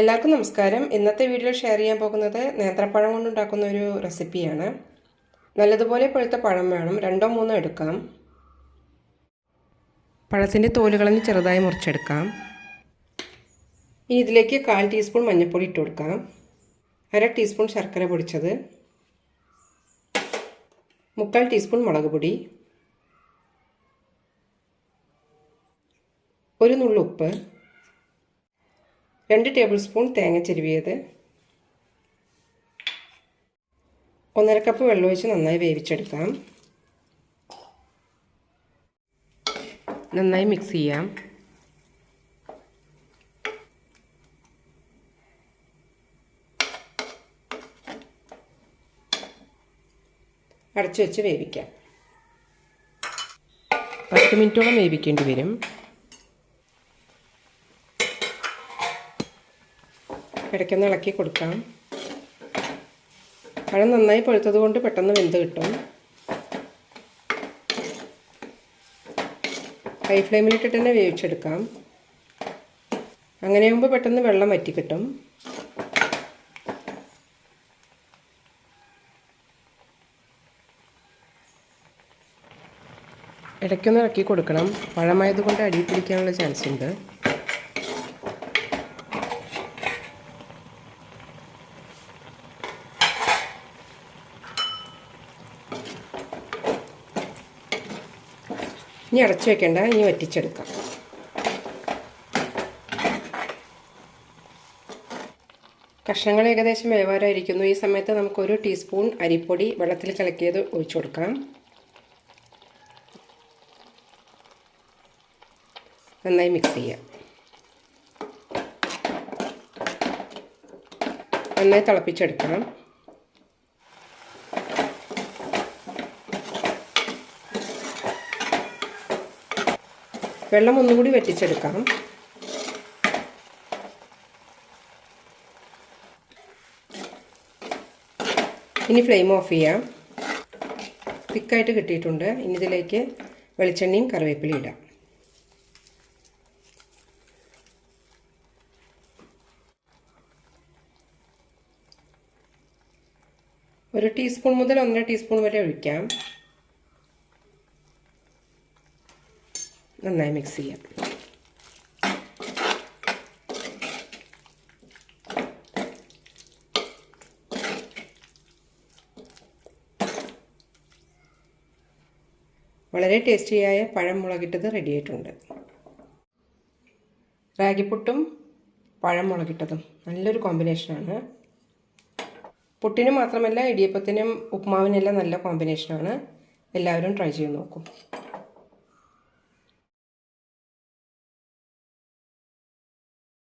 എല്ലാവർക്കും നമസ്കാരം. ഇന്നത്തെ വീഡിയോ ഷെയർ ചെയ്യാൻ പോകുന്നത് നേന്ത്രപ്പഴം കൊണ്ടുണ്ടാക്കുന്ന ഒരു റെസിപ്പിയാണ് നല്ലതുപോലെ പഴുത്ത പഴം വേണം. രണ്ടോ മൂന്നോ എടുക്കാം. പഴത്തിന്റെ തോലുകളഞ്ഞ് ചെറുതായി മുറിച്ചെടുക്കാം. ഇനി ഇതിലേക്ക് കാൽ ടീസ്പൂൺ മഞ്ഞൾപ്പൊടി ഇട്ട് കൊടുക്കാം. അര ടീസ്പൂൺ ശർക്കര പൊടിച്ചത്. മുക്കാൽ ടീസ്പൂൺ മുളക് പൊടി. ഒരു നുള്ളുപ്പ് രണ്ട് ടേബിൾ സ്പൂൺ തേങ്ങ ചെരുവിയത്. ഒന്നര കപ്പ് വെള്ളമൊഴിച്ച് നന്നായി വേവിച്ചെടുക്കാം. നന്നായി മിക്സ് ചെയ്യാം. അടച്ചു വെച്ച് വേവിക്കാം. പത്ത് മിനിറ്റോളം വേവിക്കേണ്ടി വരും. ഇടയ്ക്കൊന്ന് ഇളക്കി കൊടുക്കാം. പഴം നന്നായി പഴുത്തത് കൊണ്ട് പെട്ടെന്ന് വെന്ത് കിട്ടും. ഹൈ ഫ്ലെയിമിലിട്ടിട്ട് തന്നെ വേവിച്ചെടുക്കാം. അങ്ങനെയാകുമ്പോൾ പെട്ടെന്ന് വെള്ളം വറ്റിക്കിട്ടും ഇടയ്ക്കൊന്ന് ഇറക്കി കൊടുക്കണം. പഴമായതുകൊണ്ട് അടിയിൽ പിടിക്കാനുള്ള ചാൻസ് ഉണ്ട്. ഇനി അടച്ചു വെക്കേണ്ട ഇനി വറ്റിച്ചെടുക്കാം. കഷ്ണങ്ങൾ ഏകദേശം വേവാറായിരിക്കുന്നു ഈ സമയത്ത് നമുക്ക് ഒരു ടീസ്പൂൺ അരിപ്പൊടി വെള്ളത്തിൽ കലക്കിയത് ഒഴിച്ചു കൊടുക്കാം. നന്നായി മിക്സ് ചെയ്യാം നന്നായി തിളപ്പിച്ചെടുക്കണം. വെള്ളം ഒന്നുകൂടി വറ്റിച്ചെടുക്കാം ഇനി ഫ്ലെയിം ഓഫ് ചെയ്യാം. തിക്കായിട്ട് കിട്ടിയിട്ടുണ്ട്. ഇനി ഇതിലേക്ക് വെളിച്ചെണ്ണയും കറിവേപ്പിലയും ഇടാം. ഒരു ടീസ്പൂൺ മുതൽ ഒന്നര ടീസ്പൂൺ വരെ ഒഴിക്കാം. നന്നായി മിക്സ് ചെയ്യാം. വളരെ ടേസ്റ്റിയായ പഴം മുളകിട്ടത് റെഡിയായിട്ടുണ്ട് റാഗിപ്പുട്ടും പഴം മുളകിട്ടതും നല്ലൊരു കോമ്പിനേഷനാണ് പുട്ടിന് മാത്രമല്ല ഇടിയപ്പത്തിനും ഉപ്മാവിനെല്ലാം നല്ല കോമ്പിനേഷനാണ് എല്ലാവരും ട്രൈ ചെയ്ത് നോക്കും.